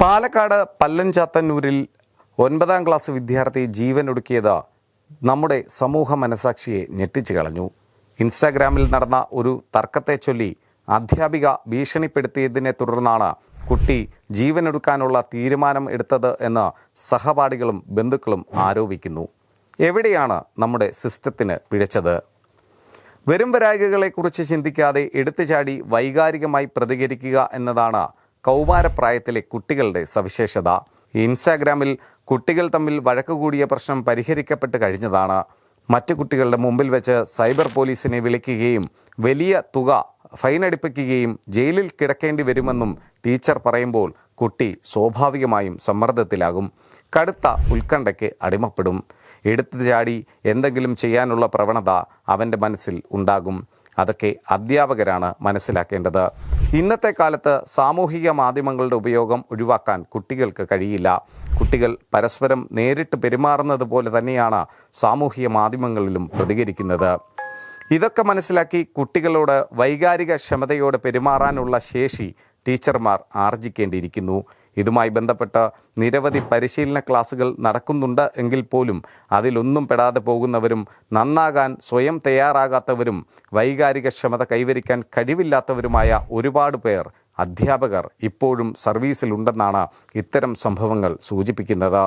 പാലക്കാട് പല്ലഞ്ചാത്തന്നൂരിൽ ഒൻപതാം ക്ലാസ് വിദ്യാർത്ഥി ജീവനൊടുക്കിയത് നമ്മുടെ സമൂഹ മനസാക്ഷിയെ ഞെട്ടിച്ചു കളഞ്ഞു. ഇൻസ്റ്റാഗ്രാമിൽ നടന്ന ഒരു തർക്കത്തെ ചൊല്ലി അധ്യാപിക ഭീഷണിപ്പെടുത്തിയതിനെ തുടർന്നാണ് കുട്ടി ജീവനൊടുക്കാനുള്ള തീരുമാനം എടുത്തത് എന്ന് സഹപാഠികളും ബന്ധുക്കളും ആരോപിക്കുന്നു. എവിടെയാണ് നമ്മുടെ സിസ്റ്റത്തിന് പിഴച്ചത്? വരും വരായികകളെക്കുറിച്ച് ചിന്തിക്കാതെ എടുത്തുചാടി വൈകാരികമായി പ്രതികരിക്കുക എന്നതാണ് കൗമാരപ്രായത്തിലെ കുട്ടികളുടെ സവിശേഷത. ഇൻസ്റ്റാഗ്രാമിൽ കുട്ടികൾ തമ്മിൽ വഴക്ക് കൂടിയ പ്രശ്നം പരിഹരിക്കപ്പെട്ട് കഴിഞ്ഞതാണ്. മറ്റു കുട്ടികളുടെ മുമ്പിൽ വെച്ച് സൈബർ പോലീസിനെ വിളിക്കുകയും വലിയ തുക ഫൈൻ അടിപ്പിക്കുകയും ജയിലിൽ കിടക്കേണ്ടി വരുമെന്നും ടീച്ചർ പറയുമ്പോൾ കുട്ടി സ്വാഭാവികമായും സമ്മർദ്ദത്തിലാകും. കടുത്ത ഉത്കണ്ഠയ്ക്ക് അടിമപ്പെടും. എടുത്തു ചാടി എന്തെങ്കിലും ചെയ്യാനുള്ള പ്രവണത അവന്റെ മനസ്സിൽ ഉണ്ടാകും. അതൊക്കെ അധ്യാപകരാണ് മനസ്സിലാക്കേണ്ടത്. ഇന്നത്തെ കാലത്ത് സാമൂഹിക മാധ്യമങ്ങളുടെ ഉപയോഗം ഒഴിവാക്കാൻ കുട്ടികൾക്ക് കഴിയില്ല. കുട്ടികൾ പരസ്പരം നേരിട്ട് പെരുമാറുന്നത് പോലെ തന്നെയാണ് സാമൂഹിക മാധ്യമങ്ങളിലും പ്രതികരിക്കുന്നത്. ഇതൊക്കെ മനസ്സിലാക്കി കുട്ടികളോട് വൈകാരിക ക്ഷമതയോടെ പെരുമാറാനുള്ള ശേഷി ടീച്ചർമാർ ആർജിക്കേണ്ടിയിരിക്കുന്നു. ഇതുമായി ബന്ധപ്പെട്ട് നിരവധി പരിശീലന ക്ലാസുകൾ നടക്കുന്നുണ്ട് എങ്കിൽ പോലും അതിലൊന്നും പെടാതെ പോകുന്നവരും നന്നാകാൻ സ്വയം തയ്യാറാകാത്തവരും വൈകാരിക ക്ഷമത കൈവരിക്കാൻ കഴിവില്ലാത്തവരുമായ ഒരുപാട് പേർ അധ്യാപകർ ഇപ്പോഴും സർവീസിലുണ്ടെന്നാണ് ഇത്തരം സംഭവങ്ങൾ സൂചിപ്പിക്കുന്നത്.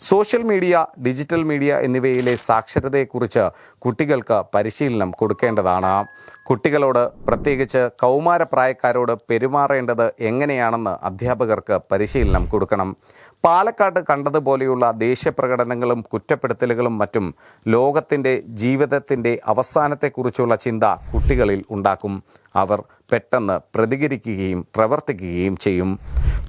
സോഷ്യൽ മീഡിയ ഡിജിറ്റൽ മീഡിയ എന്നിവയിലെ സാക്ഷരതയെക്കുറിച്ച് കുട്ടികൾക്ക് പരിശീലനം കൊടുക്കേണ്ടതാണ്. കുട്ടികളോട് പ്രത്യേകിച്ച് കൗമാരപ്രായക്കാരോട് പെരുമാറേണ്ടത് എങ്ങനെയാണെന്ന് അധ്യാപകർക്ക് പരിശീലനം കൊടുക്കണം. പാലക്കാട് കണ്ടതുപോലെയുള്ള ദേശീയപ്രകടനങ്ങളും കുറ്റപ്പെടുത്തലുകളും മറ്റും ലോകത്തിന്റെ ജീവിതത്തിന്റെ അവസാനത്തെക്കുറിച്ചുള്ള ചിന്ത കുട്ടികളിൽ ഉണ്ടാക്കും. അവർ പെട്ടെന്ന് പ്രതികരിക്കുകയും പ്രവർത്തിക്കുകയും ചെയ്യും.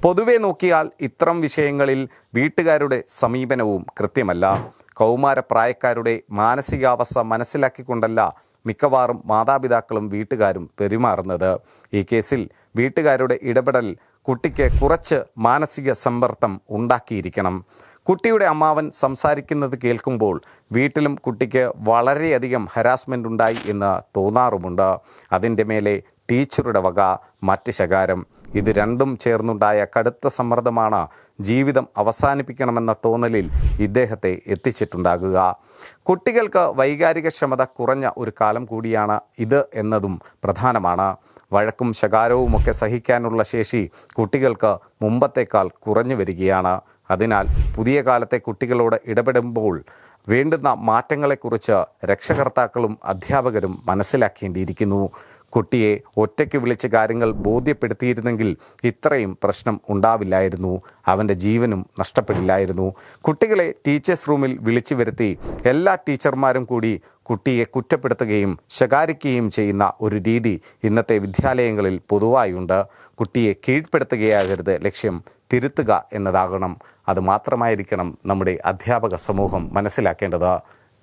പൊതുവെ നോക്കിയാൽ ഇത്തരം വിഷയങ്ങളിൽ വീട്ടുകാരുടെ സമീപനവും കൃത്യമല്ല. കൗമാരപ്രായക്കാരുടെ മാനസികാവസ്ഥ മനസ്സിലാക്കിക്കൊണ്ടല്ല മിക്കവാറും മാതാപിതാക്കളും വീട്ടുകാരും പെരുമാറുന്നത്. ഈ കേസിൽ വീട്ടുകാരുടെ ഇടപെടൽ കുട്ടിക്ക് കുറച്ച് മാനസിക സമ്മർദ്ദം ഉണ്ടാക്കിയിരിക്കണം. കുട്ടിയുടെ അമ്മാവൻ സംസാരിക്കുന്നത് കേൾക്കുമ്പോൾ വീട്ടിലും കുട്ടിക്ക് വളരെയധികം ഹരാസ്മെന്റ് ഉണ്ടായി എന്ന് തോന്നാറുമുണ്ട്. അതിന്റെ മേലെ ടീച്ചറുടെ വക മറ്റ് ശകാരം. ഇത് രണ്ടും ചേർന്നുണ്ടായ കടുത്ത സമ്മർദ്ദമാണ് ജീവിതം അവസാനിപ്പിക്കണമെന്ന തോന്നലിൽ ഇദ്ദേഹത്തെ എത്തിച്ചിട്ടുണ്ടാകുക. കുട്ടികൾക്ക് വൈകാരിക ക്ഷമത കുറഞ്ഞ ഒരു കാലം കൂടിയാണ് ഇത് എന്നതും പ്രധാനമാണ്. വഴക്കും ശകാരവുമൊക്കെ സഹിക്കാനുള്ള ശേഷി കുട്ടികൾക്ക് മുമ്പത്തേക്കാൾ കുറഞ്ഞു വരികയാണ്. അതിനാൽ പുതിയ കാലത്തെ കുട്ടികളോട് ഇടപെടുമ്പോൾ വേണ്ടുന്ന മാറ്റങ്ങളെക്കുറിച്ച് രക്ഷകർത്താക്കളും അധ്യാപകരും മനസ്സിലാക്കേണ്ടിയിരിക്കുന്നു. കുട്ടിയെ ഒറ്റയ്ക്ക് വിളിച്ച് കാര്യങ്ങൾ ബോധ്യപ്പെടുത്തിയിരുന്നെങ്കിൽ ഇത്രയും പ്രശ്നം ഉണ്ടാവില്ലായിരുന്നു. അവന്റെ ജീവനും നഷ്ടപ്പെടില്ലായിരുന്നു. കുട്ടികളെ ടീച്ചേഴ്സ് റൂമിൽ വിളിച്ചു വരുത്തി എല്ലാ ടീച്ചർമാരും കൂടി കുട്ടിയെ കുറ്റപ്പെടുത്തുകയും ശകാരിക്കുകയും ചെയ്യുന്ന ഒരു രീതി ഇന്നത്തെ വിദ്യാലയങ്ങളിൽ പൊതുവായുണ്ട്. കുട്ടിയെ കീഴ്പ്പെടുത്തുകയാകരുത് ലക്ഷ്യം തിരുത്തുക എന്നതാകണം. അത് മാത്രമായിരിക്കണം നമ്മുടെ അധ്യാപക സമൂഹം മനസ്സിലാക്കേണ്ടത്.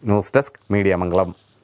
News desk media Mangalam.